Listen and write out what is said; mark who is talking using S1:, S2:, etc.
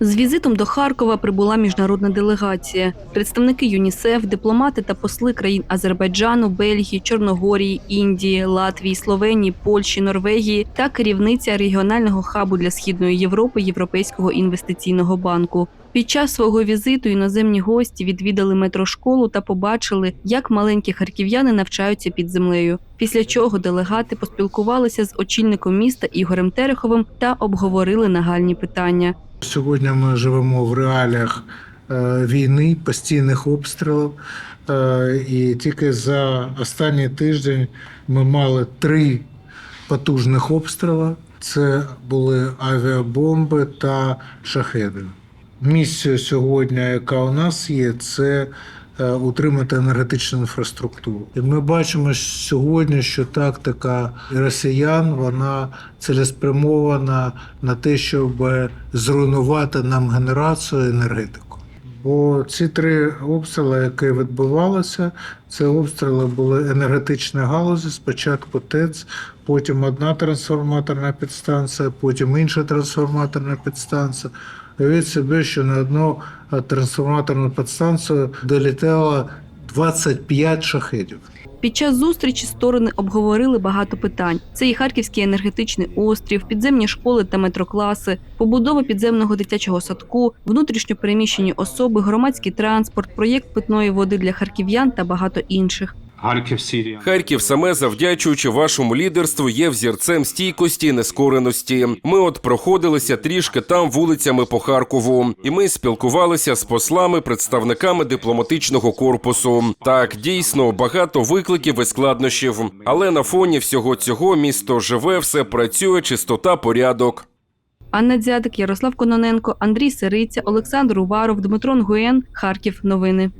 S1: З візитом до Харкова прибула міжнародна делегація. Представники ЮНІСЕФ, дипломати та посли країн Азербайджану, Бельгії, Чорногорії, Індії, Латвії, Словенії, Польщі, Норвегії та керівниця регіонального хабу для східної Європи Європейського інвестиційного банку. Під час свого візиту іноземні гості відвідали метрошколу та побачили, як маленькі харків'яни навчаються під землею. Після чого делегати поспілкувалися з очільником міста Ігорем Тереховим та обговорили нагальні питання.
S2: Сьогодні ми живемо в реаліях е, війни, постійних обстрілів. Е, І тільки за останній тиждень ми мали три потужних обстріли. Це були авіабомби та шахеди. Місія сьогодні, яка у нас є, це е, утримати енергетичну інфраструктуру. І ми бачимо сьогодні, що тактика росіян вона цілеспрямована на те, щоб зруйнувати нам генерацію енергетику. Бо ці три обстріли, які відбувалися, це обстріли були енергетичної галузі. Спочатку ТЕЦ, потім одна трансформаторна підстанція, потім інша трансформаторна підстанція. Уявіть собі, що на одну е, трансформаторну підстанцію долітало 25 шахедів.
S1: Під час зустрічі сторони обговорили багато питань: це і Харківський енергетичний острів, підземні школи та метрокласи, побудова підземного дитячого садку, внутрішньо переміщені особи, громадський транспорт, проєкт питної води для харків'ян та багато інших.
S3: Харків
S4: Харків саме завдячуючи вашому лідерству є взірцем стійкості і нескореності. Ми от проходилися трішки там вулицями по Харкову, і ми спілкувалися з послами, представниками дипломатичного корпусу. Так, дійсно багато викликів і складнощів. Але на фоні всього цього місто живе, все працює, чистота, порядок.
S1: Анна Дзядик, Ярослав Кононенко, Андрій Сириця, Олександр Уваров, Дмитро Нгуєн, Харків. Новини.